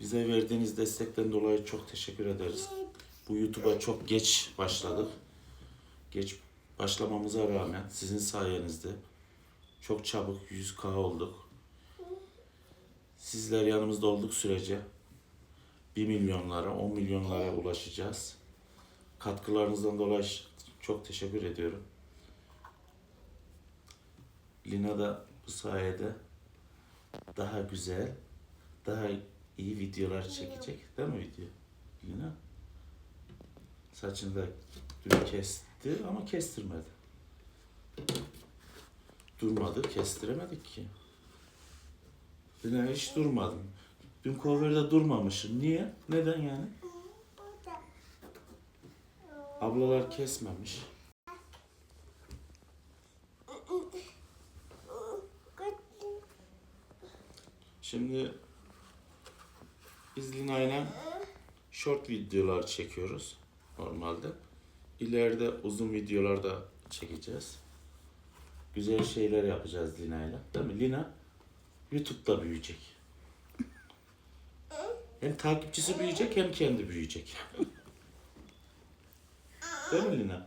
Bize verdiğiniz destekten dolayı çok teşekkür ederiz. Bu YouTube'a çok geç başladık. Geç başlamamıza rağmen sizin sayenizde çok çabuk 100k olduk. Sizler yanımızda olduk sürece 1 milyonlara, 10 milyonlara ulaşacağız. Katkılarınızdan dolayı çok teşekkür ediyorum. Lina da bu sayede daha güzel, daha iyi videolar çekecek. Değil mi video? Lina? Saçını da dün kesti ama kestirmedi. Durmadı, kestiremedik ki. Lina hiç durmadım. Dün cover'da durmamışım. Niye? Neden yani? Ablalar kesmemiş. Şimdi biz Lina'yla short videolar çekiyoruz normalde. İleride uzun videolar da çekeceğiz. Güzel şeyler yapacağız Lina'yla. Değil mi? Lina YouTube'da büyüyecek. Hem takipçisi büyüyecek hem kendi büyüyecek. Değil mi Lina?